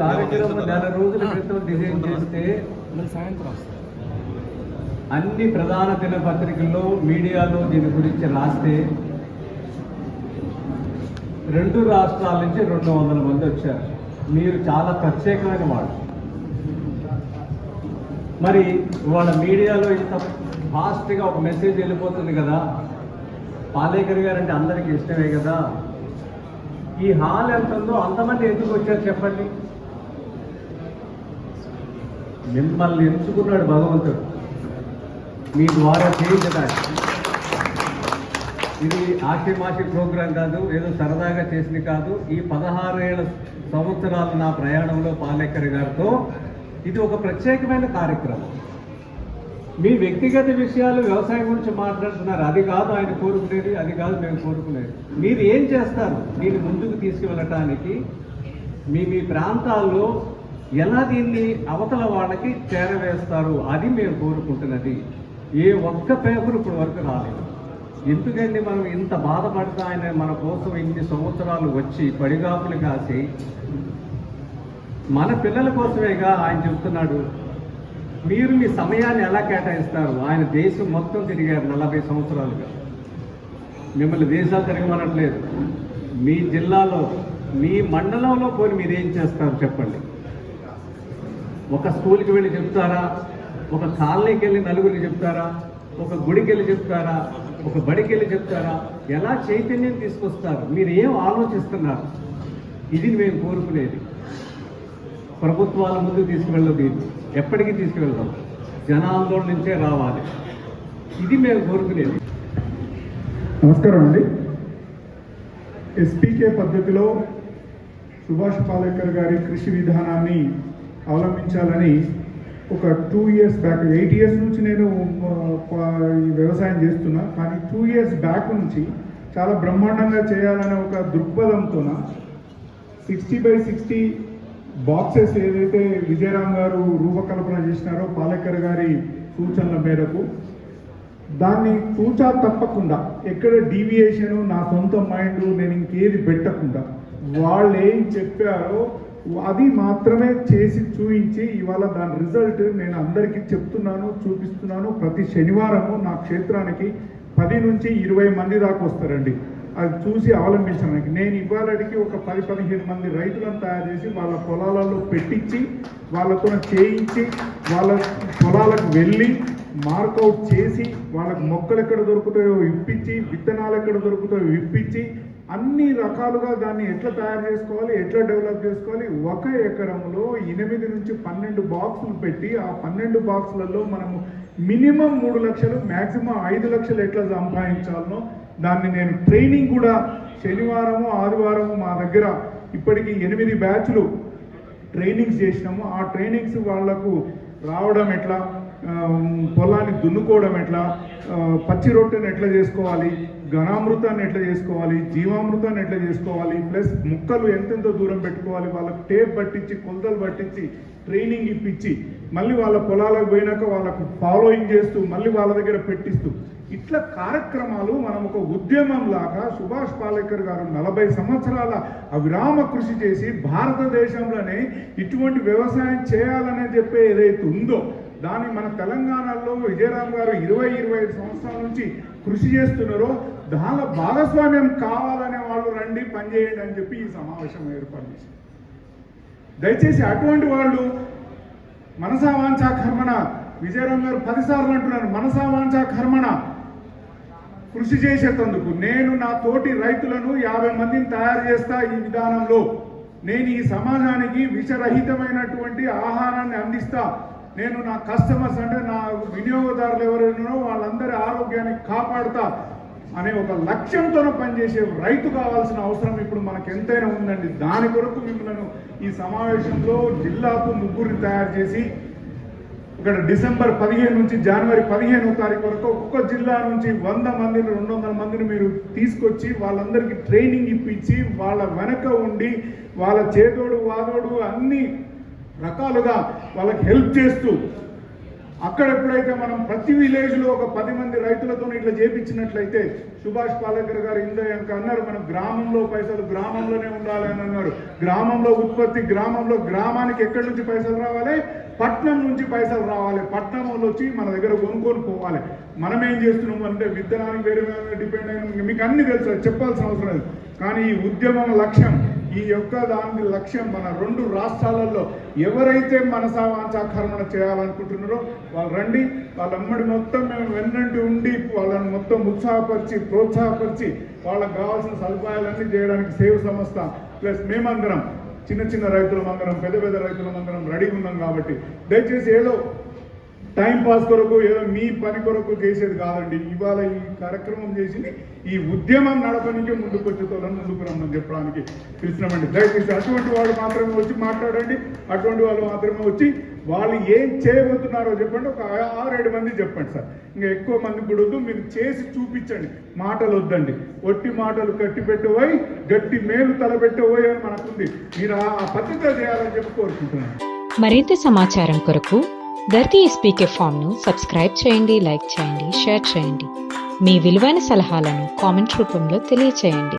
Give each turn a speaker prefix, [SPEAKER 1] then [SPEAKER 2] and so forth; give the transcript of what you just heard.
[SPEAKER 1] కార్యక్రమం నెల రోజుల క్రితం డిజైన్ చేస్తే అన్ని ప్రధాన దినపత్రికల్లో మీడియాలో దీని గురించి రాస్తే రెండు రాష్ట్రాల నుంచి రెండు వందల మంది వచ్చారు. మీరు చాలా ప్రత్యేకమైన వాళ్ళు. మరి వాళ్ళ మీడియాలో ఇంత ఫాస్ట్గా ఒక మెసేజ్ వెళ్ళిపోతుంది కదా. పాలేకర్ గారు అంటే అందరికీ ఇష్టమే కదా. ఈ హాల్ ఎంత ఉందో అంతమంది ఎందుకు వచ్చారు చెప్పండి. మిమ్మల్ని ఎంచుకున్నాడు భగవంతుడు. మీ ద్వారా చేయించడానికి. ఇది ఆషిమాషి ప్రోగ్రాం కాదు ఏదో సరదాగా చేసింది కాదు. ఈ పదహారు ఏళ్ళ సంవత్సరాలు నా ప్రయాణంలో పాలేకర్ గారితో ఇది ఒక ప్రత్యేకమైన కార్యక్రమం. మీ వ్యక్తిగత విషయాలు వ్యవసాయం గురించి మాట్లాడుతున్నారు. అది కాదు ఆయన కోరుకునేది అది కాదు మేము కోరుకునేది. మీరు ఏం చేస్తారు? మీరు ముందుకు తీసుకువెళ్ళటానికి మీ మీ ప్రాంతాల్లో ఎలా దీన్ని అవతల వాళ్ళకి చేరవేస్తారు అది మేము కోరుకుంటున్నది. ఏ ఒక్క పేపర్ ఇప్పుడు వరకు రాలేదు. ఎందుకండి మనం ఇంత బాధపడతా ఆయన మన కోసం ఇన్ని సంవత్సరాలు వచ్చి పడిగాపులు కాసి మన పిల్లల కోసమేగా ఆయన చెప్తున్నాడు. మీరు మీ సమయాన్ని ఎలా కేటాయిస్తారు? ఆయన దేశం మొత్తం తిరిగారు నలభై సంవత్సరాలుగా. మిమ్మల్ని దేశాలు తిరగమనట్లేదు. మీ జిల్లాలో మీ మండలంలో పోయి మీరు ఏం చేస్తారు చెప్పండి. ఒక స్కూల్కి వెళ్ళి చెప్తారా? ఒక కాలనీకి వెళ్ళి నలుగురికి చెప్తారా? ఒక గుడికి వెళ్ళి చెప్తారా? ఒక బడికి వెళ్ళి చెప్తారా? ఎలా చైతన్యం తీసుకొస్తారు? మీరు ఏం ఆలోచిస్తున్నారు? ఇది మేము కోరుకునేది. ప్రభుత్వాల ముందు తీసుకువెళ్ళదు దీన్ని ఎప్పటికీ తీసుకువెళ్దాం జనాందోళన నుంచే రావాలి. ఇది మేము కోరుకునేది.
[SPEAKER 2] నమస్కారం అండి. ఎస్పీకే పద్ధతిలో సుభాష్ పాలేకర్ గారి కృషి విధానాన్ని అవలంబించాలని ఒక two years back eight years నుంచి నేను వ్యవసాయం చేస్తున్నా. కానీ టూ ఇయర్స్ బ్యాక్ నుంచి చాలా బ్రహ్మాండంగా చేయాలనే ఒక దృక్పథంతోన సిక్స్టీ బై సిక్స్టీ బాక్సెస్ ఏదైతే విజయరామ్ గారు రూపకల్పన చేసినారో పాలేకర్ గారి సూచనల మేరకు దాన్ని తూచా తప్పకుండా ఎక్కడ డీవియేషను నా సొంత మైండ్ నేను ఇంకేది పెట్టకుండా వాళ్ళు ఏం చెప్పారో అది మాత్రమే చేసి చూపించి ఇవాళ దాని రిజల్ట్ నేను అందరికీ చెప్తున్నాను చూపిస్తున్నాను. ప్రతి శనివారము నా క్షేత్రానికి పది నుంచి ఇరవై మంది దాకా వస్తారండి. అది చూసి అవలంబించడానికి. నేను ఇవాళకి ఒక పది పదిహేను మంది రైతులను తయారు చేసి వాళ్ళ పొలాలలో పెట్టించి వాళ్ళతో చేయించి వాళ్ళ పొలాలకు వెళ్ళి మార్కౌట్ చేసి వాళ్ళకి మొక్కలు ఎక్కడ దొరుకుతాయో ఇప్పించి విత్తనాలు ఎక్కడ దొరుకుతాయో ఇప్పించి అన్ని రకాలుగా దాన్ని ఎట్లా తయారు చేసుకోవాలి ఎట్లా డెవలప్ చేసుకోవాలి ఒక ఎకరంలో ఎనిమిది నుంచి పన్నెండు బాక్సులు పెట్టి ఆ పన్నెండు బాక్సులలో మనము మినిమం మూడు లక్షలు మ్యాక్సిమం ఐదు లక్షలు ఎట్లా సంపాదించాలనో దాన్ని నేను ట్రైనింగ్ కూడా శనివారము ఆదివారము మా దగ్గర ఇప్పటికి ఎనిమిది బ్యాచ్లు ట్రైనింగ్స్ చేసినాము. ఆ ట్రైనింగ్స్ వాళ్ళకు రావడం ఎట్లా? పొలాన్ని దున్నుకోవడం ఎట్లా? పచ్చి రొట్టెను ఎట్లా చేసుకోవాలి? ఘనామృతాన్ని ఎట్లా చేసుకోవాలి? జీవామృతాన్ని ఎట్లా చేసుకోవాలి? ప్లస్ ముక్కలు ఎంతెంత దూరం పెట్టుకోవాలి? వాళ్ళకు టేప్ పట్టించి కొలతలు పట్టించి ట్రైనింగ్ ఇప్పించి మళ్ళీ వాళ్ళ పొలాలకు పోయినాక వాళ్ళకు ఫాలోయింగ్ చేస్తూ మళ్ళీ వాళ్ళ దగ్గర పెట్టిస్తూ ఇట్లా కార్యక్రమాలు మనం ఒక ఉద్యమం లాగా సుభాష్ పాలేకర్ గారు నలభై సంవత్సరాల అవిరామ కృషి చేసి భారతదేశంలోనే ఇటువంటి వ్యవసాయం చేయాలనే చెప్పే ఏదైతే ఉందో దాన్ని మన తెలంగాణలో విజయరామ్ గారు ఇరవై ఇరవై ఐదు సంవత్సరాల నుంచి కృషి చేస్తున్నారో దానిలో భాగస్వామ్యం కావాలనే వాళ్ళు రండి పనిచేయండి అని చెప్పి ఈ సమావేశం ఏర్పాటు చేశారు. దయచేసి అటువంటి వాళ్ళు మనసా వాంఛా కర్మణ విజయరామ్ గారు పదిసార్లు అంటున్నారు మనసా వాంఛా కర్మణ కృషి చేసేటందుకు నేను నా తోటి రైతులను యాభై మందిని తయారు చేస్తా ఈ విధానంలో. నేను ఈ సమాజానికి విషరహితమైనటువంటి ఆహారాన్ని అందిస్తా. నేను నా కస్టమర్స్ అంటే నా వినియోగదారులు ఎవరైనా వాళ్ళందరి ఆరోగ్యాన్ని కాపాడుతా. అనే ఒక లక్ష్యంతో పనిచేసే రైతు కావాల్సిన అవసరం ఇప్పుడు మనకు ఎంతైనా ఉందండి. దాని కొరకు మిమ్మల్ని ఈ సమావేశంలో జిల్లాకు ముగ్గురిని తయారు చేసి ఇక్కడ డిసెంబర్ పదిహేను నుంచి జనవరి పదిహేనో తారీఖు వరకు ఒక్కొక్క జిల్లా నుంచి వంద మందిని రెండు వందల మందిని మీరు తీసుకొచ్చి వాళ్ళందరికీ ట్రైనింగ్ ఇప్పించి వాళ్ళ వెనక ఉండి వాళ్ళ చేదోడు వాదోడు అన్ని రకాలుగా వాళ్ళకి హెల్ప్ చేస్తూ అక్కడ ఎప్పుడైతే మనం ప్రతి విలేజ్లో ఒక పది మంది రైతులతో ఇట్లా చేపించినట్లయితే సుభాష్ పాలేకర్ గారు ఇందాక అన్నారు మనం గ్రామంలో పైసలు గ్రామంలోనే ఉండాలి అని అన్నారు. గ్రామంలో ఉత్పత్తి గ్రామంలో గ్రామానికి ఎక్కడి నుంచి పైసలు రావాలి? పట్నం నుంచి పైసలు రావాలి. పట్నంలో వచ్చి మన దగ్గర కొనుక్కొని పోవాలి. మనం ఏం చేస్తున్నాం అంటే విత్తనానికి వేరే వేరే డిపెండ్ అయిన. మీకు అన్ని తెలుసు చెప్పాల్సిన అవసరం లేదు. కానీ ఈ ఉద్యమం లక్ష్యం. ఈ యొక్క దాని లక్ష్యం మన రెండు రాష్ట్రాలలో ఎవరైతే మనసావాంఛాకరమణ చేయాలనుకుంటున్నారో వాళ్ళు రండి. వాళ్ళమ్మడి మొత్తం మేము వెన్నంటి ఉండి వాళ్ళని మొత్తం ఉత్సాహపరిచి ప్రోత్సాహపరిచి వాళ్ళకి కావాల్సిన సదుపాయాలన్నీ చేయడానికి సేవ సంస్థ ప్లస్ మేమందరం చిన్న చిన్న రైతుల మందరం పెద్ద పెద్ద రైతుల మందరం రెడీగా ఉన్నాం కాబట్టి దయచేసి ఏదో టైం పాస్ కొరకు ఏదో మీ పని కొరకు చేసేది కాదండి. ఇవాళ ఈ కార్యక్రమం చేసింది ఈ ఉద్యమం నడపడానికి ముందుకు వచ్చేతోళ్ళని ముందుకు రమ్మని చెప్పడానికి పిలిచినామండి దయచేసి అటువంటి వాళ్ళు మాత్రమే వచ్చి మాట్లాడండి. అటువంటి వాళ్ళు మాత్రమే వచ్చి వాళ్ళు ఏం చేయబోతున్నారో చెప్పండి. ఒక ఆరేడు మంది చెప్పండి సార్. ఇంకా ఎక్కువ మంది కూడా వద్దు. మీరు చేసి చూపించండి. మాటలు వద్దండి. ఒట్టి మాటలు కట్టి పెట్టబోయి గట్టి మేలు తలపెట్టబోయి అని మనకుంది. మీరు ఆ పద్ధతి చేయాలని చెప్పి కోరుకుంటున్నాను.
[SPEAKER 3] మరింత సమాచారం కొరకు ధర్తీ ఎస్పీకే ఫామ్ను సబ్స్క్రైబ్ చేయండి లైక్ చేయండి షేర్ చేయండి. మీ విలువైన సలహాలను కామెంట్ రూపంలో తెలియచేయండి.